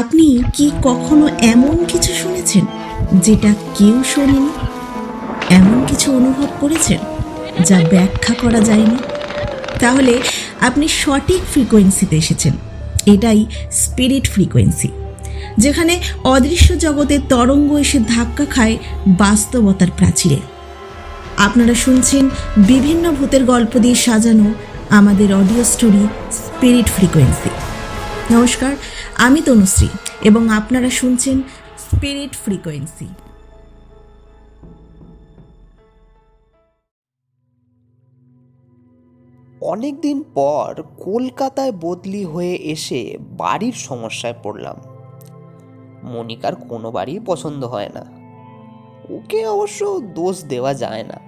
আপনি কি কখনো এমন কিছু শুনেছেন যেটা কেউ শোনেনি? এমন কিছু অনুভব করেছেন যা ব্যাখ্যা করা যায়নি? তাহলে আপনি সঠিক ফ্রিকোয়েন্সিতে এসেছেন। এটাই স্পিরিট ফ্রিকোয়েন্সি, যেখানে অদৃশ্য জগতের তরঙ্গ এসে ধাক্কা খায় বাস্তবতার প্রাচীরে। আপনারা শুনছেন বিভিন্ন ভূতের গল্প দিয়ে সাজানো আমাদের অডিও স্টোরি স্পিরিট ফ্রিকোয়েন্সি। নমস্কার, আমি তনুশ্রী এবং আপনারা শুনছেন স্পিরিট ফ্রিকোয়েন্সি অনেক দিন পর কলকাতায় বদলি হয়ে এসে বাড়ির সমস্যায় পড়লাম। মনিকার কোনো বাড়ি পছন্দ হয় না। ওকে অবশ্য দোষ দেওয়া যায় না।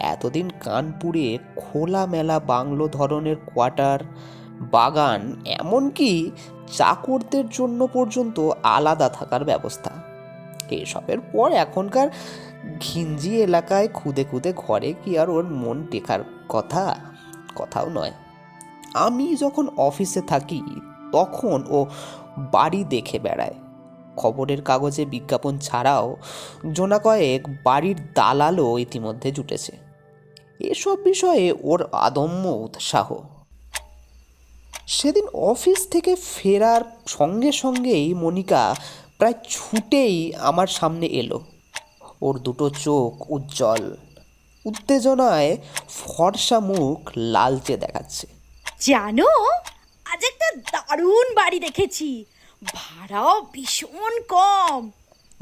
এতদিন কানপুরে খোলামেলা বাংলো ধরনের কোয়ার্টার বাগান এমনকি চাকরদের জন্য পর্যন্ত আলাদা থাকার ব্যবস্থা। এসবের পর এখনকার ঘিঞ্জি এলাকায় খুদে খুদে ঘরে কি আর ওর মন টেকার কথা? কথাও নয়। আমি যখন অফিসে থাকি, তখন ও বাড়ি দেখে বেড়ায়। খবরের কাগজে বিজ্ঞাপন ছাড়াও জোনা কয়েক বাড়ির দালালও ইতিমধ্যে জুটেছে। এসব বিষয়ে ওর আদম্য উৎসাহ। সেদিন অফিস থেকে ফেরার সঙ্গে সঙ্গেই মনিকা প্রায় ছুটেই আমার সামনে এলো। ওর দুটো চোখ উজ্জ্বল। উত্তেজনায় ফর্সা মুখ লালচে দেখাচ্ছে। জানো আজ একটা দারুণ বাড়ি দেখেছি। ভাড়াও ভীষণ কম।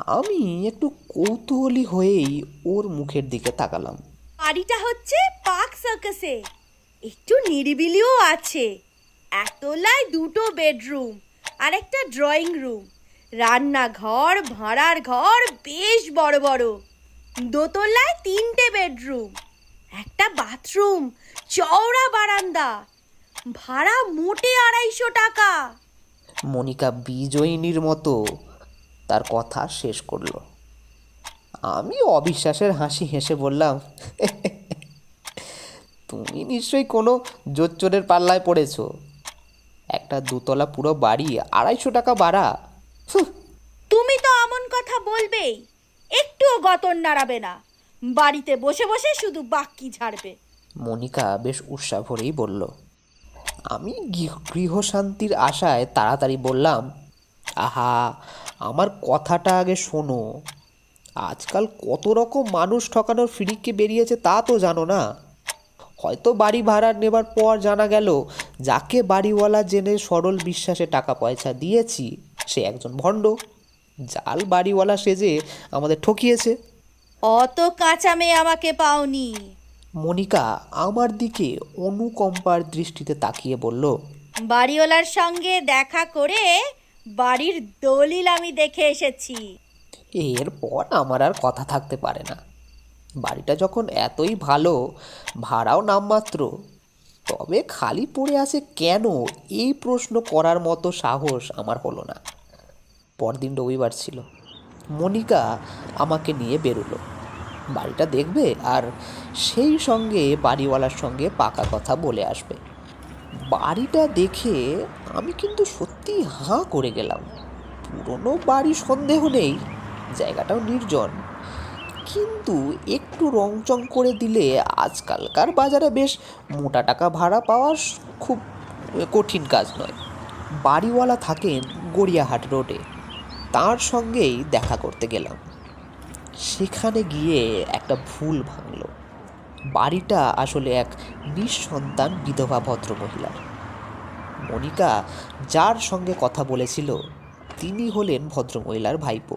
আমি একটু কৌতূহলী হয়েই ওর মুখের দিকে তাকালাম। বাড়িটা হচ্ছে পার্ক সার্কাসে। একটু নিরিবিলিও আছে। একতলায় দুটো বেডরুম আর একটা ড্রয়িং রুম। রান্নাঘর, ভাড়ার ঘর বেশ বড় বড়। দোতলায় তিনটে বেডরুম, একটা বাথরুম, চওড়া বারান্দা। ভাড়া মোটে আড়াইশো টাকা। মনিকা বিজয়িনীর মতো তার কথা শেষ করল। আমি অবিশ্বাসের হাসি হেসে বললাম, তুমি নিশ্চয়ই কোনো জোচ্চোরের পাল্লায় পড়েছো। একটা দুতলা পুরো বাড়ি আড়াইশো টাকা ভাড়া। হুঁ, তুমি তো এমন কথা বলবেই একটুও গতর নাড়াবে না। বাড়িতে বসে বসে শুধু বাক্কি ঝাড়বে। মনিকা বেশ উৎসাহ ভরেই বলল আমি গৃহ- গৃহশান্তির আশায় তাড়াতাড়ি বললাম আহা আমার কথাটা আগে শোনো। আজকাল কত রকম মানুষ ঠকানোর ফিরিককে বেরিয়েছে তা তো জানো না। হয়তো বাড়ি ভাড়া নেবার পর জানা গেল যাকে বাড়িওয়ালা জেনে সরল বিশ্বাসে টাকা পয়সা দিয়েছি সে একজন ভণ্ড। জাল বাড়িওয়ালা সেজে আমাদের ঠকিয়েছে। অত কাঁচা মেয়ে আমাকে পাওনি। মনিকা আমার দিকে অনুকম্পার দৃষ্টিতে তাকিয়ে বলল বাড়িওয়ালার সঙ্গে দেখা করে বাড়ির দলিল আমি দেখে এসেছি। এরপর আমার আর কথা থাকতে পারে না। বাড়িটা যখন এতই ভালো, ভাড়াও নামমাত্র, তবে খালি পড়ে আছে কেন? এই প্রশ্ন করার মতো সাহস আমার হলো না। পরদিন রবিবার ছিল। মনিকা আমাকে নিয়ে বেরোলো। বাড়িটা দেখবে আর সেই সঙ্গে বাড়িওয়ালার সঙ্গে পাকা কথা বলে আসবে। বাড়িটা দেখে আমি কিন্তু সত্যি হাঁ করে গেলাম। পুরনো বাড়ি সন্দেহ নেই, জায়গাটাও নির্জন। কিন্তু একটু রংচং করে দিলে আজকালকার বাজারে বেশ মোটা টাকা ভাড়া পাওয়া খুব কঠিন কাজ নয়। বাড়িওয়ালা থাকেন গড়িয়াহাট রোডে। তার সঙ্গেই দেখা করতে গেলাম। সেখানে গিয়ে একটা ভুল ভাঙলো। বাড়িটা আসলে এক নিঃসন্তান বিধবা ভদ্রমহিলার। মনিকা যার সঙ্গে কথা বলেছিল, তিনি হলেন ভদ্রমহিলার ভাইপো।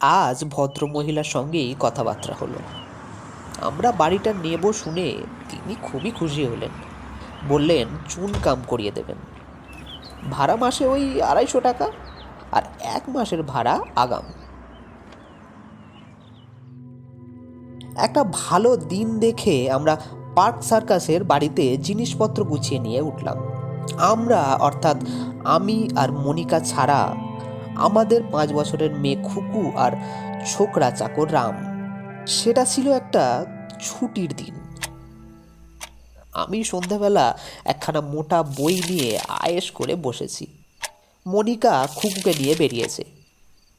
আজ ভদ্রমহিলার সঙ্গেই কথাবার্তা হলো। আমরা বাড়িটা নেব শুনে তিনি খুবই খুশি হলেন। বললেন, চুন কাম করিয়ে দেবেন। ভাড়া মাসে ওই আড়াইশো টাকা আর এক মাসের ভাড়া আগাম। একটা ভালো দিন দেখে আমরা পার্ক সার্কাসের বাড়িতে জিনিসপত্র গুছিয়ে নিয়ে উঠলাম। আমরা, অর্থাৎ আমি আর মনিকা ছাড়া আমাদের পাঁচ বছরের মেয়ে খুকু আর ছোকরা চাকর রাম। সেটা ছিল একটা ছুটির দিন। আমি সন্ধ্যাবেলা একখানা মোটা বই নিয়ে আয়েস করে বসেছি। মনিকা খুকুকে নিয়ে বেরিয়েছে।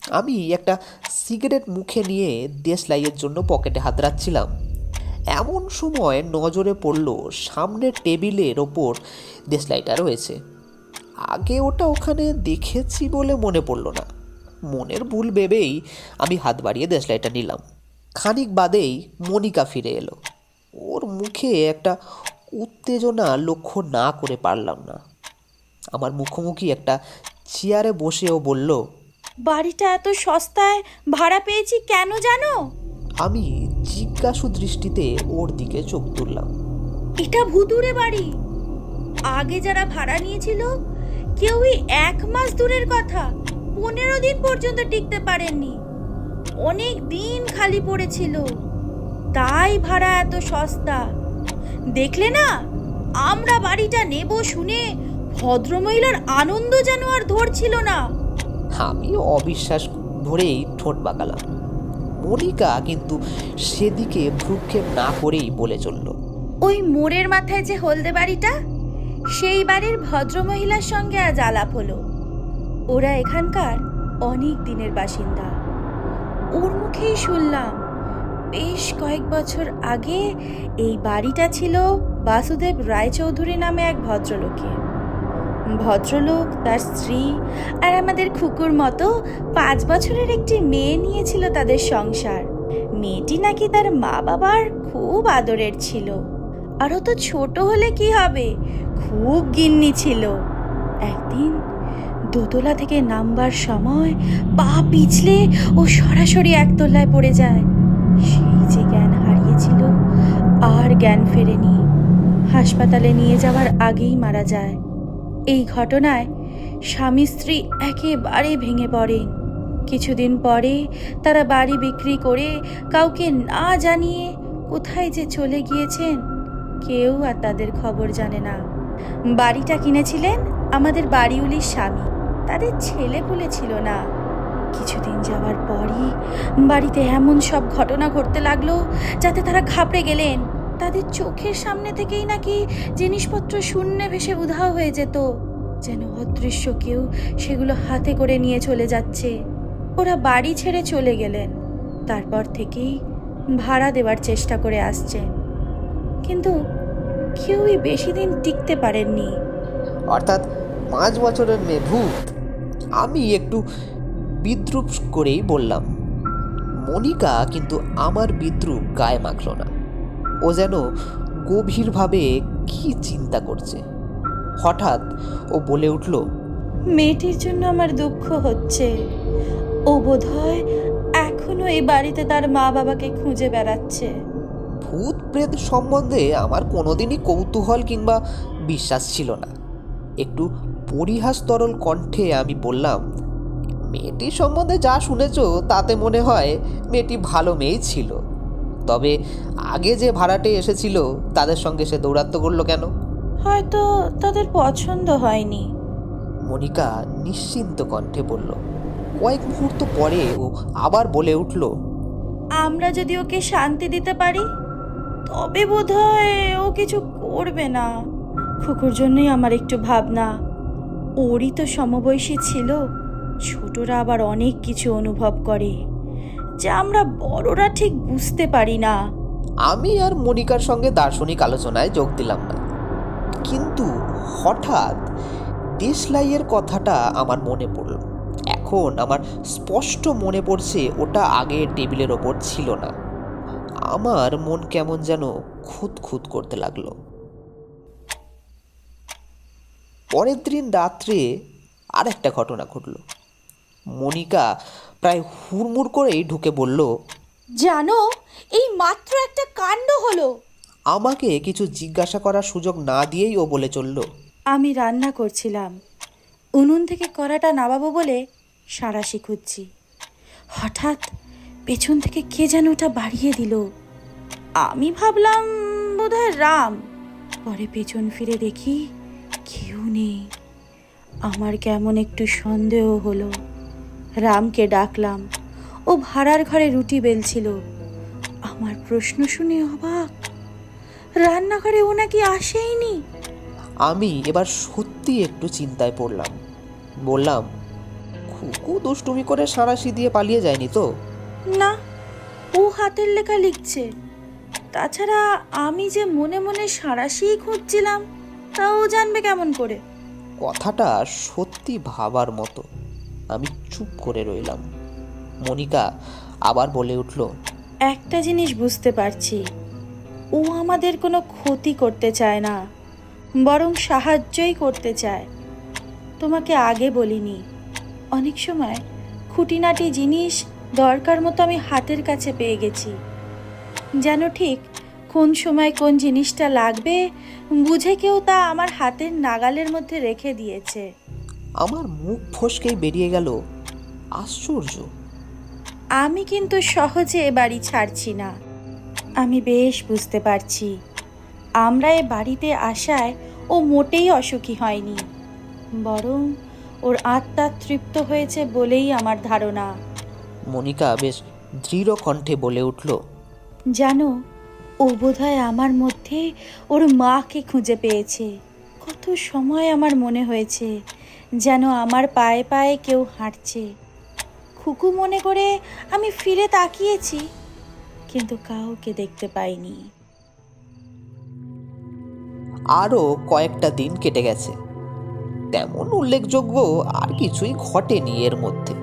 আমি একটা সিগারেট মুখে নিয়ে দেশলাইয়ের জন্য পকেটে হাত রাখছিলাম। এমন সময় নজরে পড়ল সামনের টেবিলের ওপর দেশলাইটা রয়েছে। আগে ওটা ওখানে দেখেছি বলে মনে পড়ল না। মনের ভুল ভেবেই আমি হাত বাড়িয়ে দেশলাইটা নিলাম। খানিক বাদেই মনিকা ফিরে এলো। ওর মুখে একটা উত্তেজনা লক্ষ্য না করে পারলাম না। আমার মুখোমুখি একটা চেয়ারে বসেও বলল বাড়িটা এত সস্তায় ভাড়া পেয়েছি কেন জানো? আমি জিজ্ঞাসু দৃষ্টিতে ওর দিকে চোখ তুললাম। এটা ভুতুরে বাড়ি। আগে যারা ভাড়া নিয়েছিল কেউই এক মাস দূরের কথা। পনেরো দিন পর্যন্ত টিকতে পারেননি। অনেক দিন খালি পড়েছিল। তাই ভাড়া এত সস্তা। দেখলে না আমরা বাড়িটা নেব শুনে ভদ্রমহিলার আনন্দ যেন আর ধরছিল না। আমি অবিশ্বাস ভরেই ঠোঁট বাঁকালাম। মনিকা কিন্তু সেদিকে ভ্রুক্ষেপ না করেই বলে চলল। ওই মোড়ের মাথায় যে হলদে বাড়িটা সেই বাড়ির ভদ্রমহিলার সঙ্গে আজ আলাপ হলো। ওরা এখানকার অনেক দিনের বাসিন্দা। ওর মুখেই শুনলাম, বেশ কয়েক বছর আগে এই বাড়িটা ছিল বাসুদেব রায়চৌধুরী নামে এক ভদ্রলোকের ভদ্রলোক তার স্ত্রী আর আমাদের খুকুর মতো পাঁচ বছরের একটি মেয়ে নিয়েছিল তাদের সংসার। মেয়েটি নাকি তার মা বাবার খুব আদরের ছিল। আরও তো ছোট হলে কি হবে? খুব গিন্নি ছিল। একদিন দোতলা থেকে নামবার সময় পা পিছলে ও সরাসরি একতলায় পড়ে যায়। সেই যে জ্ঞান হারিয়েছিল, আর জ্ঞান ফেরেনি। হাসপাতালে নিয়ে যাওয়ার আগেই মারা যায়। এই ঘটনায় স্বামী স্ত্রী একেবারে ভেঙে পড়ে। কিছুদিন পরে তারা বাড়ি বিক্রি করে কাউকে না জানিয়ে কোথায় যে চলে গিয়েছেন, কেউ আর তাদের খবর জানে না। বাড়িটা কিনেছিলেন আমাদের বাড়িউলির স্বামী। তাদের ছেলে পুলে ছিল না। কিছুদিন যাওয়ার পরই বাড়িতে এমন সব ঘটনা ঘটতে লাগল যাতে তারা ঘাবড়ে গেলেন। তাদের চোখের সামনে থেকেই নাকি জিনিসপত্র শূন্যে ভেসে উধাও হয়ে যেত। যেন অদৃশ্য কেউ সেগুলো হাতে করে নিয়ে চলে যাচ্ছে। ওরা বাড়ি ছেড়ে চলে গেলেন। তারপর থেকেই ভাড়া দেওয়ার চেষ্টা করে আসছে। কিন্তু কেউই বেশি দিন টিকতে পারেননি। অর্থাৎ পাঁচ বছরের মেয়ে ভূত আমি একটু বিদ্রুপ করেই বললাম মনিকা কিন্তু আমার বিদ্রুপ গায়ে মাখল না। ও যেন গভীরভাবে কি চিন্তা করছে। হঠাৎ ও বলে উঠল মেয়েটির জন্য আমার দুঃখ হচ্ছে। ও বোধহয় এখনও এই বাড়িতে তার মা বাবাকে খুঁজে বেড়াচ্ছে। ভূত প্রেত সম্বন্ধে আমার কোনোদিনই কৌতূহল কিংবা বিশ্বাস ছিল না। একটু পরিহাস তরল কণ্ঠে আমি বললাম মেয়েটির সম্বন্ধে যা শুনেছ তাতে মনে হয় মেয়েটি ভালো মেয়েই ছিল। তবে আগে যে ভাড়াটে এসেছিল তাদের সঙ্গে সে দৌরাত্ম করল কেন? হয়তো তাদের পছন্দ হয়নি। মনিকা নিশ্চিন্ত কণ্ঠে বলল কয়েক মুহূর্ত পরে ও আবার বলে উঠল আমরা যদি ওকে শান্তি দিতে পারি তবে বোধহয় ও কিছু করবে না। খুকুর জন্যই আমার একটু ভাবনা। ওরই তো সমবয়সী ছিল, ছোটরা আবার অনেক কিছু অনুভব করে, যা আমরা বড়রা ঠিক বুঝতে পারি না। আমি আর মনিকার সঙ্গে দার্শনিক আলোচনায় যোগ দিলাম না। কিন্তু হঠাৎ দেশলাইয়ের কথাটা আমার মনে পড়ল। এখন আমার স্পষ্ট মনে পড়ছে ওটা আগে টেবিলের ওপর ছিল না। আমার মন কেমন যেন খুঁত খুঁত করতে লাগল। পরের দিন রাত্রে আর একটা ঘটনা ঘটল। মনিকা প্রায় হুড়মুড় করেই ঢুকে বলল জানো এই মাত্র একটা কাণ্ড হলো। আমাকে কিছু জিজ্ঞাসা করার সুযোগ না দিয়েই ও বলে চলল আমি রান্না করছিলাম। উনুন থেকে কড়াটা নামাবো বলে সাঁড়াশি খুঁজছি। হঠাৎ পেছন থেকে কে যেন ওটা বাড়িয়ে দিল। আমি ভাবলাম বোধহয় রাম। পরে পেছন ফিরে দেখি কেউ নেই। আমার কেমন একটু সন্দেহ হলো। রামকে ডাকলাম। ও ভাড়ার ঘরে রুটি বেলছিল। আমার প্রশ্ন শুনে অবাক। রান্নাঘরে ও নাকি আসেইনি? আমি এবার সত্যি একটু চিন্তায় পড়লাম। বললাম খুকু দুষ্টুমি করে সাঁড়াশি দিয়ে পালিয়ে যায়নি তো? না ও হাতের লেখা লিখছে। তাছাড়া আমি যে মনে মনে সাঁড়াশিই খুঁজছিলাম তাও জানবে কেমন করে? কথাটা সত্যি ভাবার মতো। আমি চুপ করে রইলাম। মনিকা আবার বলে উঠল একটা জিনিস বুঝতে পারছি। ও আমাদের কোনো ক্ষতি করতে চায় না বরং সাহায্যই করতে চায়। তোমাকে আগে বলিনি অনেক সময় খুঁটিনাটি জিনিস দরকার মতো আমি হাতের কাছে পেয়ে গেছি। যেন ঠিক কোন সময় কোন জিনিসটা লাগবে বুঝে কেউ তা আমার হাতের নাগালের মধ্যে রেখে দিয়েছে। আমার মুখ ফসকেই বেরিয়ে গেল। আশ্চর্য। আমি কিন্তু সহজে এ বাড়ি ছাড়ছি না। আমি বেশ বুঝতে পারছি। আমরা এ বাড়িতে আসায় ও মোটেই অসুখী হয়নি। বরং ওর আত্মা তৃপ্ত হয়েছে বলেই আমার ধারণা। মনিকা বেশ দৃঢ় কণ্ঠে বলে উঠল জানো, ও বোধহয় আমার মধ্যে ওর মাকে খুঁজে পেয়েছে। কত সময় আমার মনে হয়েছে যেন আমার পায়ে পায়ে কেউ হাঁটছে। খুকু মনে করে আমি ফিরে তাকিয়েছি, কিন্তু কাউকে দেখতে পাইনি। আরও কয়েকটা দিন কেটে গেছে। তেমন উল্লেখযোগ্য আর কিছুই ঘটেনি এর মধ্যে।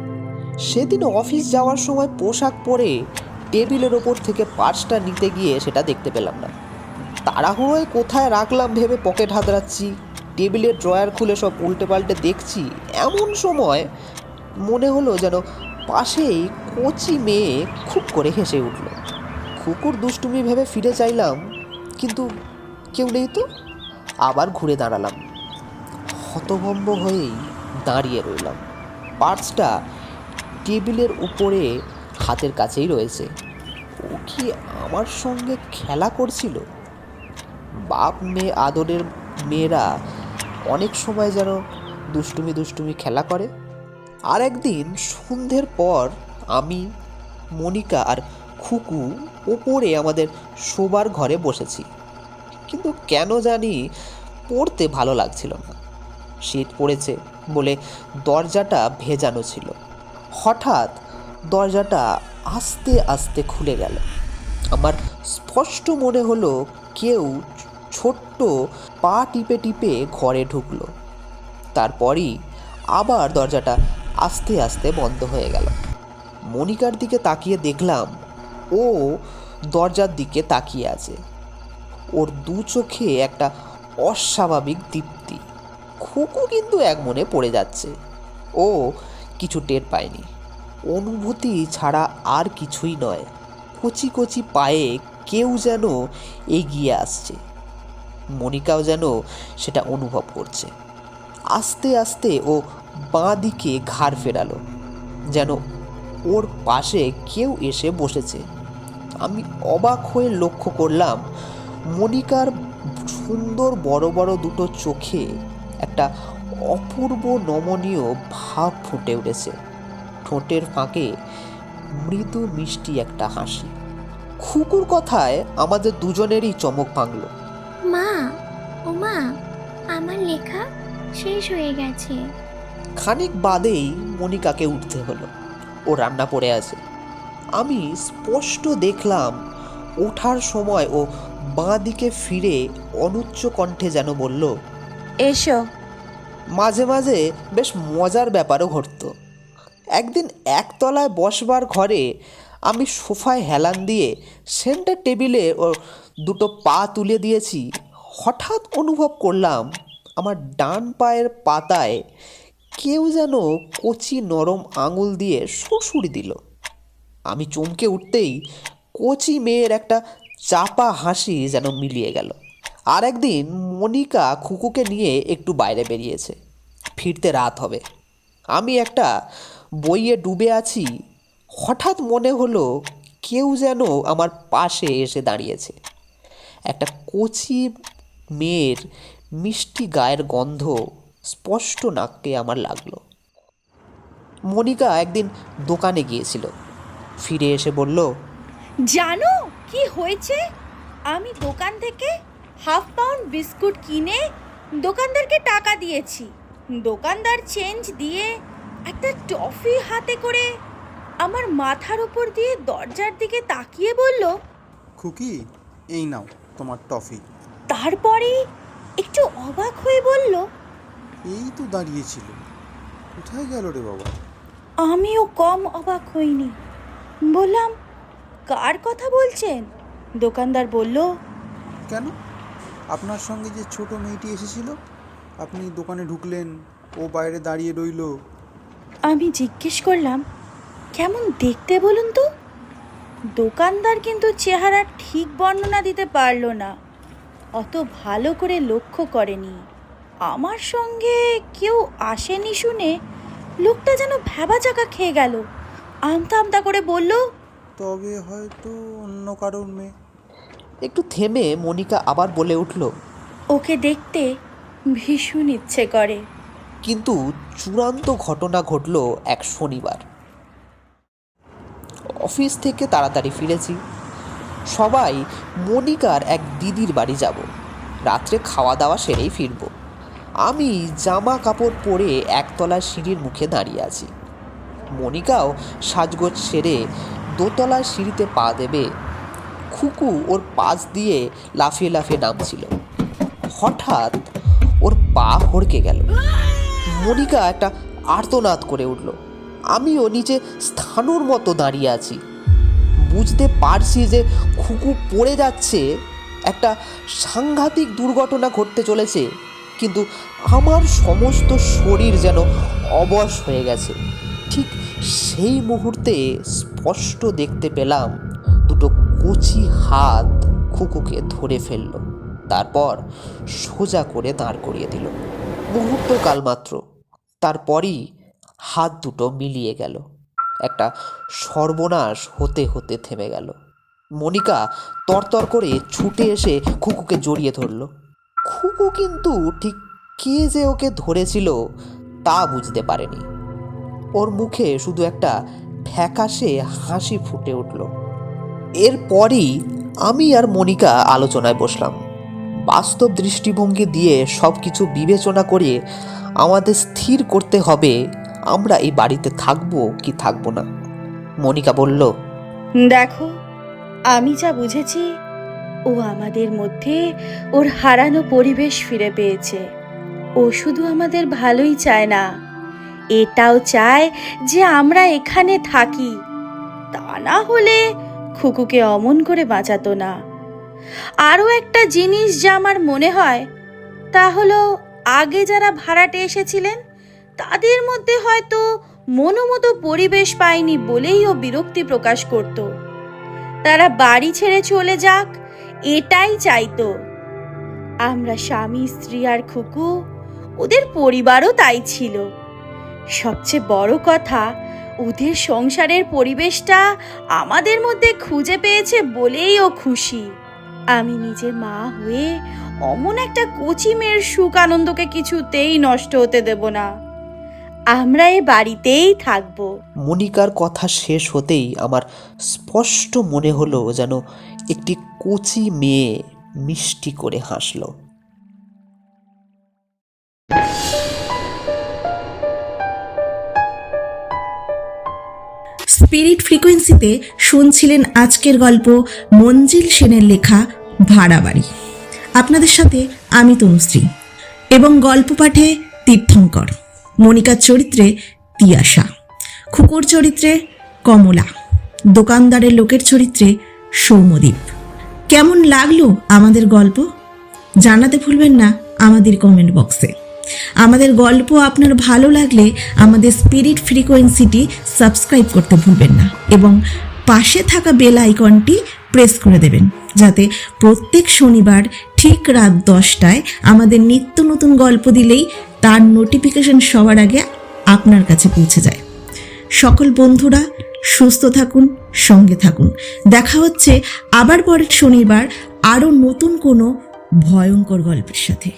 সেদিন অফিস যাওয়ার সময় পোশাক পরে টেবিলের ওপর থেকে পার্সটা নিতে গিয়ে সেটা দেখতে পেলাম না। তাড়াহুড়োয় কোথায় রাখলাম ভেবে পকেট হাতড়াচ্ছি। টেবিলের ড্রয়ার খুলে সব উল্টে পাল্টে দেখছি, এমন সময় মনে হলো যেন পাশেই কচি মেয়ে খুব করে হেসে উঠল। কুকুর দুষ্টুমি ভেবে ফিরে চাইলাম, কিন্তু কেউ নেই তো? আবার ঘুরে দাঁড়ালাম। হতভম্ব হয়েই দাঁড়িয়ে রইলাম। পার্সটা টেবিলের উপরে হাতের কাছেই রয়েছে। ও কি আমার সঙ্গে খেলা করছিল? বাপ মেয়ে আদরের মেয়েরা অনেক সময় যেন দুষ্টুমি দুষ্টুমি খেলা করে। আর একদিন সন্ধ্যের পর আমি, মনিকা আর খুকু ওপরে আমাদের শোবার ঘরে বসেছি। কিন্তু কেন জানি পড়তে ভালো লাগছিল না। শীত পড়েছে বলে দরজাটা ভেজানো ছিল। হঠাৎ দরজাটা আস্তে আস্তে খুলে গেল। আমার স্পষ্ট মনে হলো কেউ ছোট্ট পা টিপে টিপে ঘরে ঢুকলো। তারপরই আবার দরজাটা আস্তে আস্তে বন্ধ হয়ে গেল। মনিকার দিকে তাকিয়ে দেখলাম, ও দরজার দিকে তাকিয়ে আছে। ওর দু চোখে একটা অস্বাভাবিক দীপ্তি খুকু কিন্তু এক মনে পড়ে যাচ্ছে। ও কিছু টের পায়নি। অনুভূতি ছাড়া আর কিছুই নয়। কচি কচি পায়ে কেউ যেন এগিয়ে আসছে। মনিকাও যেন সেটা অনুভব করছে। আস্তে আস্তে ও বাঁ দিকে ঘাড় ফেরালো, যেন ওর পাশে কেউ এসে বসেছে। আমি অবাক হয়ে লক্ষ্য করলাম, মনিকার সুন্দর বড় বড় দুটো চোখে একটা অপূর্ব নমনীয় ভাব ফুটে উঠেছে। ঠোঁটের ফাঁকে মৃদু মিষ্টি একটা হাসি। খুকুর কথায় আমাদের দুজনেরই চমক ভাঙল। মা ও মা আমার লেখা শেষ হয়ে গেছে। খানিক বাদেই মনিকাকে উঠতে হলো। ও রান্না পড়ে আছে। আমি স্পষ্ট দেখলাম ওঠার সময় ও বাঁ দিকে ফিরে অনুচ্চ কণ্ঠে যেন বলল এসো। মাঝে মাঝে বেশ মজার ব্যাপারও ঘটতো। একদিন একতলায় বসবার ঘরে আমি সোফায় হেলান দিয়ে সেন্টার টেবিলে ও দুটো পা তুলে দিয়েছি। হঠাৎ অনুভব করলাম আমার ডান পায়ের পাতায় কেউ যেন কচি নরম আঙুল দিয়ে সুড়সুড়ি দিল। আমি চমকে উঠতেই কচি মেয়ের একটা চাপা হাসি যেন মিলিয়ে গেল। আর একদিন মনিকা খুকুকে নিয়ে একটু বাইরে বেরিয়েছে। ফিরতে রাত হবে। আমি একটা বইয়ে ডুবে আছি। হঠাৎ মনে হলো কেউ যেন আমার পাশে এসে দাঁড়িয়েছে। একটা কচি মেয়ের মিষ্টি গায়ের গন্ধ স্পষ্ট নাককে আমার লাগল। মনিকা একদিন দোকানে গিয়েছিল। ফিরে এসে বলল, জানো কি হয়েছে? আমি দোকান থেকে হাফ পাউন্ড বিস্কুট কিনে দোকানদারকে টাকা দিয়েছি। দোকানদার চেঞ্জ দিয়ে একটা টফি হাতে করে আমার মাথার উপর দিয়ে দরজার দিকে তাকিয়ে বলল খুকি এই নাও তোমার টফি। তারপরেই একটু অবাক হয়ে বলল এই তো দাঁড়িয়েছিল। কোথায় গেল রে বাবা? আমিও কম অবাক হইনি। বললাম কার কথা বলছেন? দোকানদার বলল কেন? আপনার সঙ্গে যে ছোট মেয়েটি এসেছিল আপনি দোকানে ঢুকলেন ও বাইরে দাঁড়িয়ে রইল আমি জিজ্ঞেস করলাম কেমন দেখতে বলুন তো? দোকানদার কিন্তু চেহারা ঠিক বর্ণনা দিতে পারল না অত ভালো করে লক্ষ্য করেনি। আমার সঙ্গে কেউ আসেনি শুনে লোকটা যেন ভ্যাবা চাকা খেয়ে গেল আমতা আমতা করে বলল তবে হয়তো অন্য কারোর মেয়ে। একটু থেমে মনিকা আবার বলে উঠল ওকে দেখতে ভীষণ ইচ্ছে করে। কিন্তু চূড়ান্ত ঘটনা ঘটল এক শনিবার। অফিস থেকে তাড়াতাড়ি ফিরেছি। সবাই মনিকার এক দিদির বাড়ি যাব। রাত্রে খাওয়া দাওয়া সেরেই ফিরব। আমি জামা কাপড় পরে একতলা সিঁড়ির মুখে দাঁড়িয়ে আছি। মনিকাও সাজগোজ সেরে দোতলার সিঁড়িতে পা দেবে। খুকু ওর পাশ দিয়ে লাফিয়ে লাফিয়ে নামছিল। হঠাৎ ওর পা হড়কে গেল। মনিকা একটা আর্তনাদ করে উঠল। আমিও নিচে স্থানুর মতো দাঁড়িয়ে আছি। বুঝতে পারছি যে খুকু পড়ে যাচ্ছে, একটা সাংঘাতিক দুর্ঘটনা ঘটতে চলেছে, কিন্তু আমার সমস্ত শরীর যেন অবশ হয়ে গেছে। ঠিক সেই মুহূর্তে স্পষ্ট দেখতে পেলাম দুটো কচি হাত খুকুকে ধরে ফেলল, তারপর সোজা করে দাঁড় করিয়ে দিল। মুহূর্তকাল মাত্র। তারপরই হাত দুটো মিলিয়ে গেল। একটা সর্বনাশ হতে হতে থেমে গেল। মনিকা তরতর করে ছুটে এসে খুকুকে জড়িয়ে ধরল। খুকু কিন্তু ঠিক কে যে ওকে ধরেছিল তা বুঝতে পারেনি। ওর মুখে শুধু একটা ফ্যাকাশে হাসি ফুটে উঠল। এরপরই আমি আর মনিকা আলোচনায় বসলাম। বাস্তব দৃষ্টিভঙ্গি দিয়ে সব কিছু বিবেচনা করে আমাদের স্থির করতে হবে, আমরা এই বাড়িতে থাকব কি থাকব না। মনিকা বলল, দেখো, আমি যা বুঝেছি, ও আমাদের মধ্যে ওর হারানো পরিবেশ ফিরে পেয়েছে। ও শুধু আমাদের ভালোই চায় না, এটাও চায় যে আমরা এখানে থাকি। তা না হলে খুকুকে অমন করে বাঁচাতো না। আরও একটা জিনিস যা আমার মনে হয়, তা হলো আগে যারা ভাড়াটে এসেছিলেন, তাদের মধ্যে হয়তো মনোমতো পরিবেশ পায়নি বলেই ও বিরক্তি প্রকাশ করত। তারা বাড়ি ছেড়ে চলে যাক, এটাই চাইতো। আমরা স্বামী, স্ত্রী আর খুকু, ওদের পরিবারও তাই ছিল। সবচেয়ে বড় কথা, ওদের সংসারের পরিবেশটা আমাদের মধ্যে খুঁজে পেয়েছে বলেই ও খুশি। আমি নিজে মা হয়ে অমন একটা কচি মেয়ের সুখ আনন্দকে কিছুতেই নষ্ট হতে দেব না। আমরা এ বাড়িতেই থাকব। মনিকার কথা শেষ হতেই আমার স্পষ্ট মনে হলো যেন একটি কচি মেয়ে মিষ্টি করে হাসলো। স্পিরিট ফ্রিকোয়েন্সিতে শুনছিলেন আজকের গল্প মঞ্জিল সেনের লেখা ভাড়া বাড়ি আপনাদের সাথে আমি তনুশ্রী এবং গল্প পাঠে তীর্থঙ্কর মনিকার চরিত্রে তিয়াশা, খুকুর চরিত্রে কমলা, দোকানদারের লোকের চরিত্রে সৌম্যদীপ। কেমন লাগল আমাদের গল্প? জানাতে ভুলবেন না আমাদের কমেন্ট বক্সে। আমাদের গল্প আপনার ভালো লাগলে আমাদের স্পিরিট ফ্রিকোয়েন্সিটি সাবস্ক্রাইব করতে ভুলবেন না এবং পাশে থাকা বেল আইকনটি প্রেস করে দেবেন যাতে প্রত্যেক শনিবার ঠিক রাত দশটায় আমাদের নিত্য নতুন গল্প দিলেই তার নোটিফিকেশন সবার আগে আপনার কাছে পৌঁছে যায়। সকল বন্ধুরা সুস্থ থাকুন, সঙ্গে থাকুন। দেখা হচ্ছে আবার পরের শনিবার আরও নতুন কোনো ভয়ঙ্কর গল্পের সাথে।